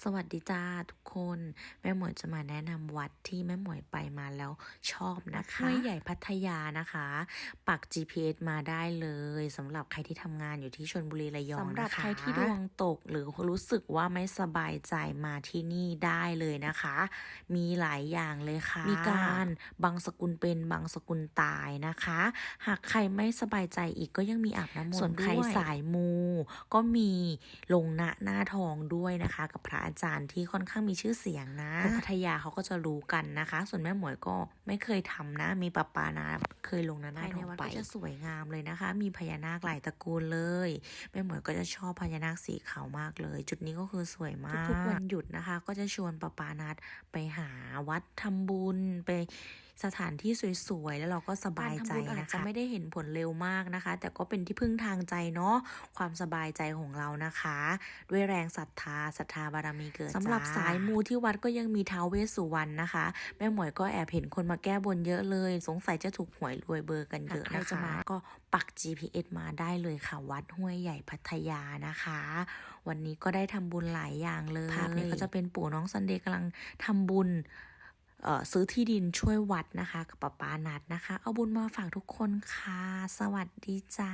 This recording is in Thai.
สวัสดีจ้าทุก คนแม่หมวยจะมาแนะนำวัดที่แม่หมวยไปมาแล้วชอบนะคะห้วยใหญ่พัทยานะคะ ปัก GPS มาได้เลยสำหรับใครที่ทำงานอยู่ที่ชลบุรีระยองนะคะสำหรับใครที่ดวงตกหรือรู้สึกว่าไม่สบายใจมาที่นี่ได้เลยนะคะ มีหลายอย่างเลยค่ะ มีการบางสกุลเป็นบางสกุลตายนะคะ หากใครไม่สบายใจอีกก็ยังมีอาบน้ำมนต์ส่วนใครสายมู ก็มีลงหน้าหน้าทองด้วยนะคะ กับพระอาจารย์ที่ค่อนข้างมีชื่อเสียงนะคนพัทยาเขาก็จะรู้กันนะคะ ส่วนแม่หมวยก็ไม่เคยทำนะ มีปะปานาเคยลงหน้าหน้าทองไปจะสวยงามเลยนะคะ มีพญานาคหลายตระกูลเลยแม่หมวยก็จะชอบพญานาคสีขาวมากเลย จุดนี้ก็คือสวยมากทุกๆวันหยุดนะคะ ก็จะชวนปะปานัดไปหาวัดทำบุญไปสถานที่สวยๆ แล้วเราก็สบายใจนะคะจะไม่ได้เห็นผลเร็วมากนะคะ แต่ก็เป็นที่พึ่งทางใจเนาะความสบายใจของเรานะคะ ด้วยแรงศรัทธาศรัทธาบารมีเกิดสำหรับสายมูที่วัดก็ยังมีท้าวเวสสุวรรณนะคะ แม่หมวยก็แอบเห็นคนมาแก้บนเยอะเลย สงสัยจะถูกหวยรวยเบอร์กันเยอะนะคะจะมาก็ปัก GPS มาได้เลยค่ะ วัดห้วยใหญ่พัทยานะคะ วันนี้ก็ได้ทำบุญหลายอย่างเลยภาพนี้ก็จะเป็นปู่น้องซันเดย์กำลังทำบุญเอ่อ ซื้อที่ดินช่วยวัดนะคะ กับป้าปานัดนะคะ เอาบุญมาฝากทุกคนค่ะ สวัสดีจ้า